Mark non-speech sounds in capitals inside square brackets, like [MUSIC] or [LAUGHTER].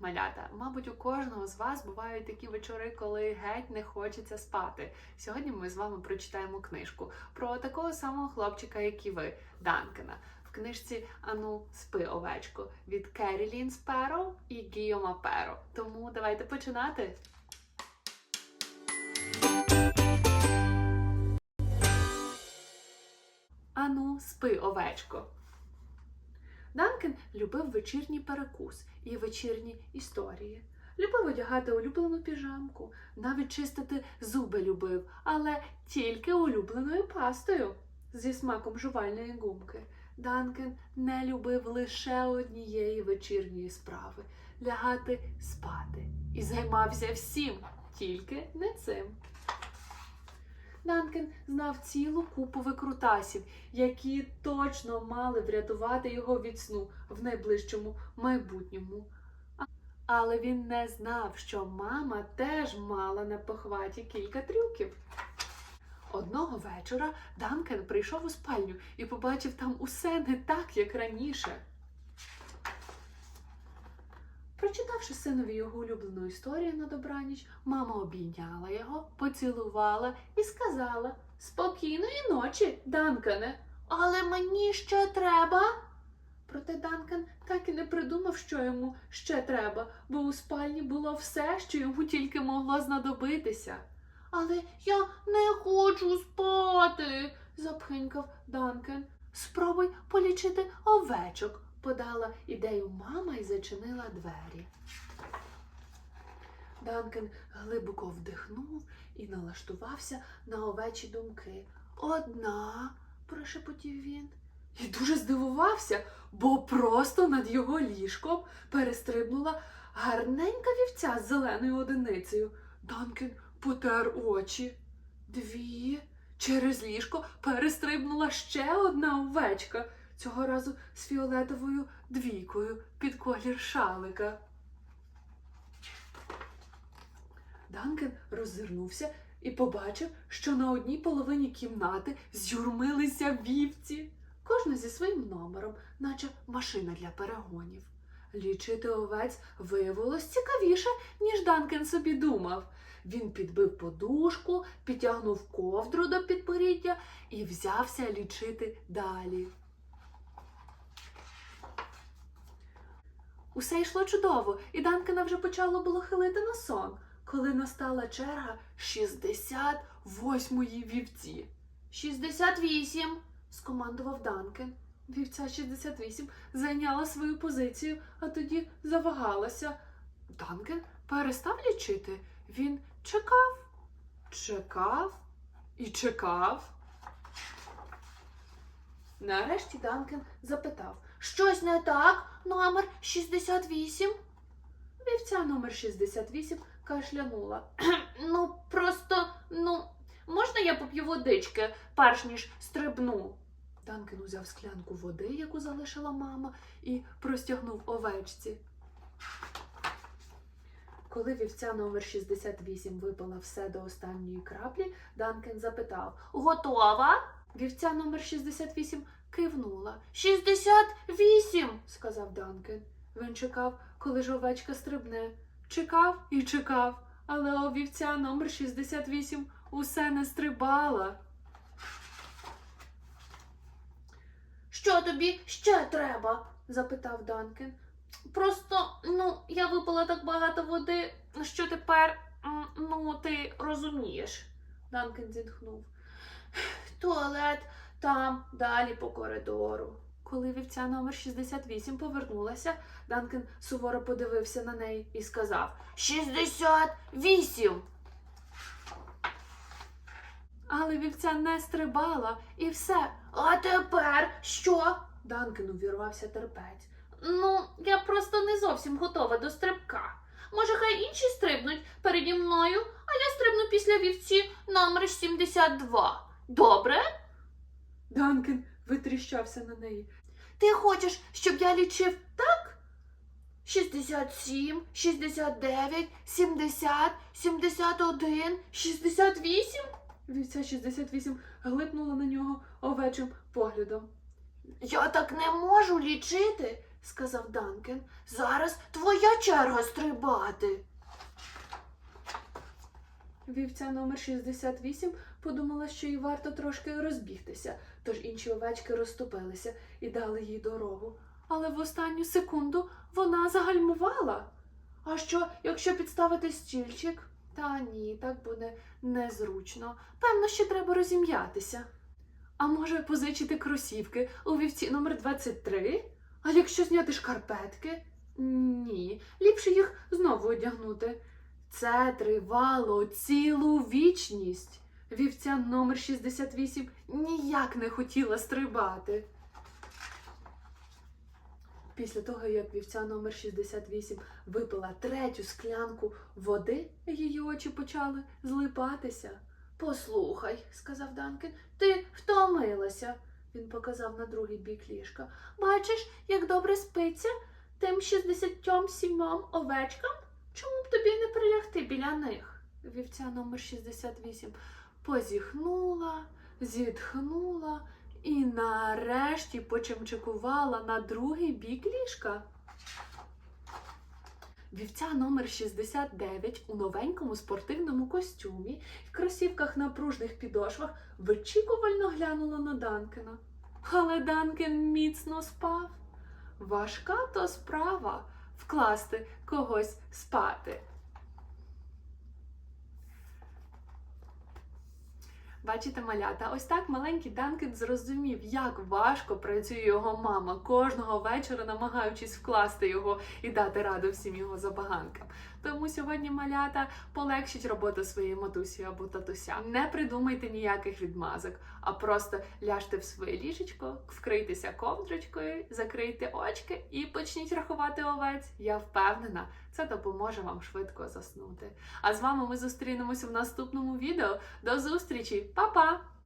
малята! Мабуть, у кожного з вас бувають такі вечори, коли геть не хочеться спати. Сьогодні ми з вами прочитаємо книжку про такого самого хлопчика, як і ви, Данкена. В книжці Ану, спи овечко від Керілін Сперо і Гійома Перо. Тому давайте починати. Ану, спи овечко. Данкен любив вечірній перекус і вечірні історії. Любив одягати улюблену піжамку, навіть чистити зуби любив, але тільки улюбленою пастою зі смаком жувальної гумки. Данкен не любив лише однієї вечірньої справи лягати спати і займався всім, тільки не цим. Данкен знав цілу купу викрутасів, які точно мали врятувати його від сну в найближчому майбутньому. Але він не знав, що мама теж мала на похваті кілька трюків. Одного вечора Данкен прийшов у спальню і побачив там усе не так, як раніше. Прочитавши синові його улюблену історію на добраніч, мама обійняла його, поцілувала і сказала Спокійної ночі, Данкане, але мені ще треба. Проте Данкан так і не придумав, що йому ще треба, бо у спальні було все, що йому тільки могло знадобитися. Але я не хочу спати, запхинькав Данкен. Спробуй полічити овечок, подала ідею мама і зачинила двері. Данкен глибоко вдихнув і налаштувався на овечі думки. Одна, прошепотів він, і дуже здивувався, бо просто над його ліжком перестрибнула гарненька вівця з зеленою одиницею. Данкен потер очі. Дві. Через ліжко перестрибнула ще одна овечка, цього разу з фіолетовою двійкою під колір шалика. Данкен роззирнувся і побачив, що на одній половині кімнати з'юрмилися вівці, кожна зі своїм номером, наче машина для перегонів. Лічити овець виявилось цікавіше, ніж Данкен собі думав. Він підбив подушку, підтягнув ковдру до підборіддя і взявся лічити далі. Усе йшло чудово, і Данкена вже почало було хилити на сон, коли настала черга 68-ї вівці. 68, скомандував Данкен. Вівця 68 зайняла свою позицію, а тоді завагалася. Данкен перестав лічити. Він чекав, чекав і чекав. Нарешті Данкен запитав Щось не так, номер 68. Вівця номер 68 кашлянула. [CLEARS THROAT] ну, просто, ну, можна я поп'ю водички, перш ніж стрибну? Данкен узяв склянку води, яку залишила мама, і простягнув овечці. Коли вівця номер 68 випила все до останньої краплі, Данкен запитав Готова? Вівця номер 68 кивнула. 68, сказав Данкен. Він чекав, коли ж овечка стрибне. Чекав і чекав, але у вівця номер 68 усе не стрибала. Що тобі ще треба? запитав Данкен. Просто, ну, я випила так багато води, що тепер, ну, ти розумієш. Данкен зітхнув. Туалет там, далі по коридору. Коли вівця номер 68 повернулася, Данкен суворо подивився на неї і сказав Шістдесят вісім. Але вівця не стрибала і все. А тепер що? Данкен увірвався терпець. Ну, я просто не зовсім готова до стрибка. Може, хай інші стрибнуть переді мною, а я стрибну після вівці номер 72. Добре? Данкен витріщався на неї. Ти хочеш, щоб я лічив так? 67, 69, 70, 71, 68? Вівця 68 глипнула на нього овечим поглядом. Я так не можу лічити, сказав Данкен. Зараз твоя черга стрибати. Вівця номер 68 подумала, що їй варто трошки розбігтися, тож інші овечки розступилися і дали їй дорогу. Але в останню секунду вона загальмувала. А що, якщо підставити стільчик? Та ні, так буде незручно. Певно, ще треба розім'ятися. А може позичити кросівки у вівці номер 23? А якщо зняти шкарпетки? Ні, ліпше їх знову одягнути. Це тривало цілу вічність. Вівця номер 68 ніяк не хотіла стрибати. Після того, як вівця номер 68 випила третю склянку води, її очі почали злипатися. Послухай, сказав Данкен, ти втомилася. Він показав на другий бік ліжка. Бачиш, як добре спиться тим 67 овечкам? Чому б тобі не прилягти біля них? Вівця номер 68 позіхнула, зітхнула і нарешті почимчикувала на другий бік ліжка. Вівця номер 69 у новенькому спортивному костюмі в кросівках на пружних підошвах вичікувально глянула на Данкена. Але Данкен міцно спав. Важка то справа вкласти когось спати. Бачите, малята, ось так маленький Данкен зрозумів, як важко працює його мама кожного вечора, намагаючись вкласти його і дати раду всім його забаганкам. Тому сьогодні малята полегшіть роботу своєї матусі або татуся. Не придумайте ніяких відмазок, а просто ляжте в своє ліжечко, вкрийтеся ковдрочкою, закрийте очки і почніть рахувати овець. Я впевнена, це допоможе вам швидко заснути. А з вами ми зустрінемося в наступному відео. До зустрічі, Па-па!